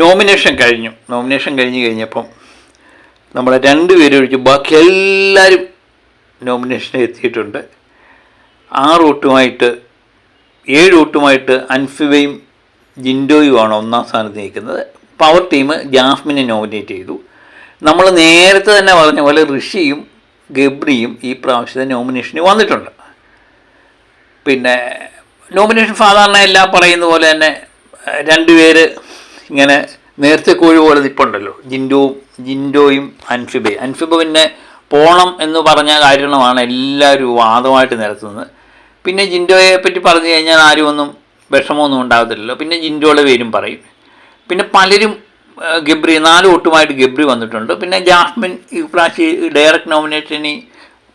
Nomination കഴിഞ്ഞു. Nomination കഴിഞ്ഞ് കഴിഞ്ഞപ്പം നമ്മളെ രണ്ട് പേര് ഒഴിച്ച് ബാക്കി എല്ലാവരും നോമിനേഷന് എത്തിയിട്ടുണ്ട്. ആറ് വോട്ടുമായിട്ട് ഏഴ് വോട്ടുമായിട്ട് അൻഫിബയും ജിൻഡോയുമാണ് ഒന്നാം സ്ഥാനത്ത് നിൽക്കുന്നത്. പവർ ടീം ജാസ്മിനെ നോമിനേറ്റ് ചെയ്തു. നമ്മൾ നേരത്തെ തന്നെ പറഞ്ഞ പോലെ ഋഷിയും ഗബ്രിയും ഈ പ്രാവശ്യത്തെ നോമിനേഷന് വന്നിട്ടുണ്ട്. പിന്നെ നോമിനേഷൻ സാധാരണ എല്ലാം പറയുന്ന പോലെ തന്നെ രണ്ടുപേര് ഇങ്ങനെ നേരത്തെ കോഴി പോലെ നിപ്പുണ്ടല്ലോ. ജിൻഡോവും ജിൻഡോയും അൻഫിബെ അൻഫിബ പിന്നെ പോണം എന്ന് പറഞ്ഞ കാരണമാണ് എല്ലാവരും വാദമായിട്ട് നിരത്തുന്നത്. പിന്നെ ജിൻഡോയെ പറ്റി പറഞ്ഞു കഴിഞ്ഞാൽ ആരും ഒന്നും വിഷമമൊന്നും ഉണ്ടാകത്തില്ലല്ലോ. പിന്നെ ജിൻഡോയുടെ പേരും പറയും. പിന്നെ പലരും ഗബ്രി നാല് വോട്ടുമായിട്ട് ഗബ്രി വന്നിട്ടുണ്ട്. പിന്നെ ജാസ്മിൻ ഈ പ്രാവശ്യം ഡയറക്റ്റ് നോമിനേഷനി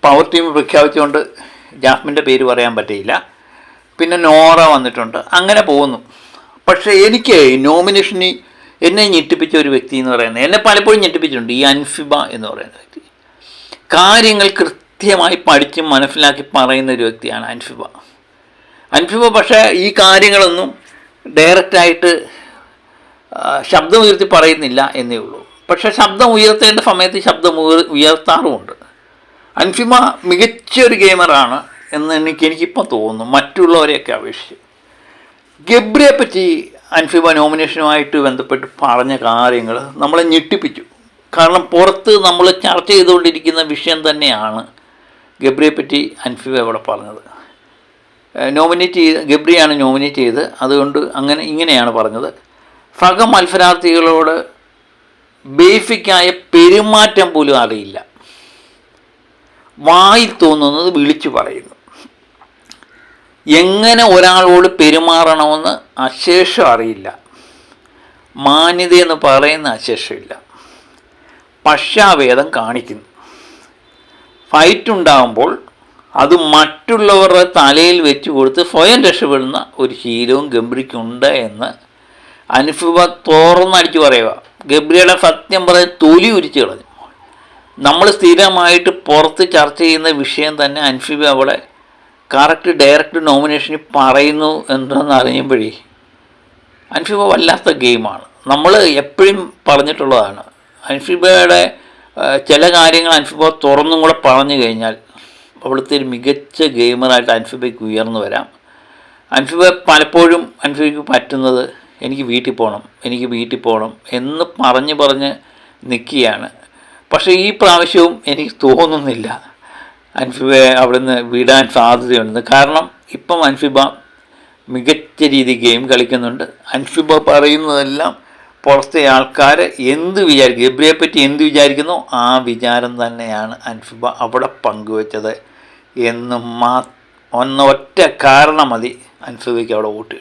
പവർ ടീം പ്രഖ്യാപിച്ചുകൊണ്ട് ജാസ്മിന്റെ പേര് പറയാൻ പറ്റിയില്ല. പിന്നെ നോറ വന്നിട്ടുണ്ട്. അങ്ങനെ പോകുന്നു. പക്ഷേ എനിക്ക് നോമിനേഷന് എന്നെ ഞെട്ടിപ്പിച്ച ഒരു വ്യക്തി എന്ന് പറയുന്നത് എന്നെ പലപ്പോഴും ഞെട്ടിപ്പിച്ചിട്ടുണ്ട് ഈ അൻഫിബ എന്ന് പറയുന്ന വ്യക്തി. കാര്യങ്ങൾ കൃത്യമായി പഠിച്ച് മനസ്സിലാക്കി പറയുന്ന ഒരു വ്യക്തിയാണ് അൻഫിബ. അൻഫിബ പക്ഷേ ഈ കാര്യങ്ങളൊന്നും ഡയറക്റ്റായിട്ട് ശബ്ദം ഉയർത്തി പറയുന്നില്ല എന്നേ ഉള്ളൂ. പക്ഷേ ശബ്ദം ഉയർത്തേണ്ട സമയത്ത് ശബ്ദം ഉയർ- ഉയർത്താറുമുണ്ട്. അൻഫിമ മികച്ചൊരു ഗെയിമറാണ് എന്ന് എനിക്ക് എനിക്കിപ്പോൾ തോന്നുന്നു. മറ്റുള്ളവരെയൊക്കെ അപേക്ഷിച്ച്. ഗബ്രിയെ പറ്റി അൻഫിബ നോമിനേഷനുമായിട്ട് ബന്ധപ്പെട്ട് പറഞ്ഞ കാര്യങ്ങൾ നമ്മളെ ഞെട്ടിപ്പിച്ചു. കാരണം പുറത്ത് നമ്മൾ ചർച്ച ചെയ്തുകൊണ്ടിരിക്കുന്ന വിഷയം തന്നെയാണ് ഗബ്രിയെ പറ്റി അൻഫിബ ഇവിടെ പറഞ്ഞത്. നോമിനേറ്റ് ചെയ്ത് ഗബ്രിയാണ് നോമിനേറ്റ് ചെയ്ത് അതുകൊണ്ട് അങ്ങനെ ഇങ്ങനെയാണ് പറഞ്ഞത്. സഹ മത്സരാർത്ഥികളോട് ബേസിക്കായ പെരുമാറ്റം പോലും അറിയില്ല. വായിൽ തോന്നുന്നത് വിളിച്ചു പറയുന്നു. എങ്ങനെ ഒരാളോട് പെരുമാറണമെന്ന് അശേഷം അറിയില്ല. മാന്യത എന്ന് പറയുന്ന അശേഷമില്ല. പശ്ചാവേദം കാണിക്കുന്നു. ഫൈറ്റ് ഉണ്ടാകുമ്പോൾ അത് മറ്റുള്ളവരുടെ തലയിൽ വെച്ച് കൊടുത്ത് സ്വയം രക്ഷപ്പെടുന്ന ഒരു ശീലവും ഗംഭീരിക്കുണ്ട് എന്ന് അനുഭവ തുറന്നടിച്ച് പറയുക. ഗബ്രിയുടെ സത്യം പറഞ്ഞ് തൊലി ഉരിച്ച് കളഞ്ഞു. നമ്മൾ സ്ഥിരമായിട്ട് പുറത്ത് ചർച്ച ചെയ്യുന്ന വിഷയം തന്നെ അൻഫിബ അവിടെ കറക്റ്റ് ഡയറക്റ്റ് നോമിനേഷനിൽ പറയുന്നു എന്തെന്ന് അറിയുമ്പോഴേ അൻഫിബ വല്ലാത്ത ഗെയിമാണ്. നമ്മൾ എപ്പോഴും പറഞ്ഞിട്ടുള്ളതാണ് അൻഫിബയുടെ ചില കാര്യങ്ങൾ അൻഫിബ തുറന്നും കൂടെ പറഞ്ഞു കഴിഞ്ഞാൽ അവിടുത്തെ ഒരു മികച്ച ഗെയിമറായിട്ട് അൻഫിബയ്ക്ക് ഉയർന്നു വരാം. അൻഫിബ പലപ്പോഴും അൻഫിബയ്ക്ക് പറ്റുന്നത് എനിക്ക് വീട്ടിൽ പോകണം എനിക്ക് വീട്ടിൽ പോകണം എന്ന് പറഞ്ഞ് പറഞ്ഞ് നിൽക്കുകയാണ്. പക്ഷേ ഈ പ്രാവശ്യവും എനിക്ക് തോന്നുന്നില്ല. അൻഫിബയെ അവിടുന്ന് വിടാൻ സാധ്യതയുണ്ട്. കാരണം ഇപ്പം അൻഫിബ മികച്ച രീതി ഗെയിം കളിക്കുന്നുണ്ട്. അൻഫിബ പറയുന്നതെല്ലാം പുറത്തെ ആൾക്കാർ എന്ത് വിചാരിക്കും? ഗബ്രിയെ പറ്റി എന്ത് വിചാരിക്കുന്നോ? ആ വിചാരം തന്നെയാണ് അൻഫിബ അവിടെ പങ്കുവച്ചത്. എന്ന് മാ ഒന്നൊറ്റ കാരണം മതി അൻഫിബയ്ക്ക് അവിടെ വോട്ട്